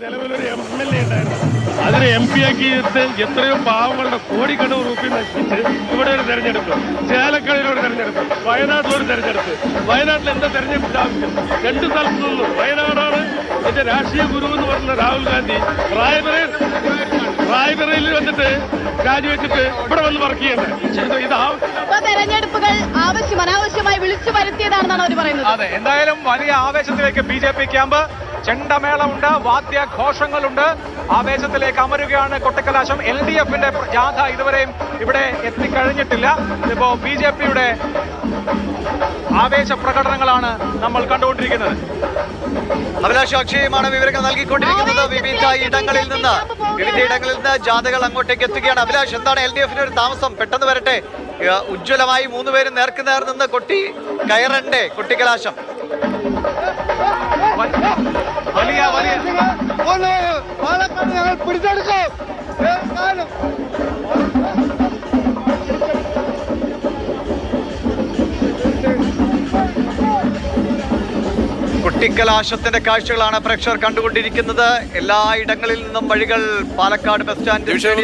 നിലവിലൊരു M L A ഉണ്ടായിരുന്നു. അതിനെ M P ആക്കി എത്രയോ പാവങ്ങളുടെ കോടിക്കണക്കിന് റുപ്യ നശിപ്പിച്ച് ഇവിടെ ഒരു തെരഞ്ഞെടുപ്പ്. ചേലക്കടയിൽ ഒരു തെരഞ്ഞെടുപ്പ്. വയനാട്ടിൽ ഒരു തെരഞ്ഞെടുപ്പ്. വയനാട്ടിൽ എന്താ തെരഞ്ഞെടുപ്പ് ആവശ്യം രണ്ട് സ്ഥലത്തു നിന്നും വയനാടാണ്. എന്റെ രാഷ്ട്രീയ ഗുരു എന്ന് പറഞ്ഞ രാഹുൽ ഗാന്ധി റായ്ബറയിൽ റായ്ബറയിൽ വന്നിട്ട് രാജിവെച്ചിട്ട് ഇവിടെ വന്ന് വർക്ക് ചെയ്യണ്ടേ? ഇതാ തെരഞ്ഞെടുപ്പുകൾ ആവശ്യം അനാവശ്യമായി വിളിച്ചു വരുത്തിയതാണെന്നാണ് അവർ പറയുന്നത്. അതെ എന്തായാലും വലിയ ആവേശത്തിലേക്ക് ബി ജെ പി ക്യാമ്പ്. ചെണ്ടമേളമുണ്ട് വാദ്യഘോഷങ്ങളുണ്ട്. ആവേശത്തിലേക്ക് അമരുകയാണ് കൊട്ടക്കലാശം. എൽ ഡി എഫിന്റെ ജാഥ ഇതുവരെയും ഇവിടെ എത്തിക്കഴിഞ്ഞിട്ടില്ല. ഇപ്പോ ബി ജെ പിയുടെ ആവേശ പ്രകടനങ്ങളാണ് നമ്മൾ കണ്ടുകൊണ്ടിരിക്കുന്നത്. അഭിലാഷ് അക്ഷയമാണ് വിവരങ്ങൾ നൽകിക്കൊണ്ടിരിക്കുന്നത്. വിവിധ ഇടങ്ങളിൽ നിന്ന് വിവിധ ഇടങ്ങളിൽ നിന്ന് ജാഥകൾ അങ്ങോട്ടേക്ക് എത്തുകയാണ്. അഭിലാഷ് എന്താണ് എൽ ഡി എഫിന് ഒരു താമസം? പെട്ടെന്ന് വരട്ടെ. ഉജ്ജ്വലമായി മൂന്ന് പേരും നേർക്ക് നേർ നിന്ന് കൊട്ടി കയറണ്ടേ കൊട്ടിക്കലാശം? വലിയ വലിയ. പാലക്കാട് ഞങ്ങൾ പിടിച്ചെടുക്കും. കുട്ടിക്കലാശത്തിന്റെ കാഴ്ചകളാണ് പ്രേക്ഷകർ കണ്ടുകൊണ്ടിരിക്കുന്നത്. എല്ലാ ഇടങ്ങളിൽ നിന്നും വഴികൾ പാലക്കാട് ബസ് സ്റ്റാൻഡ്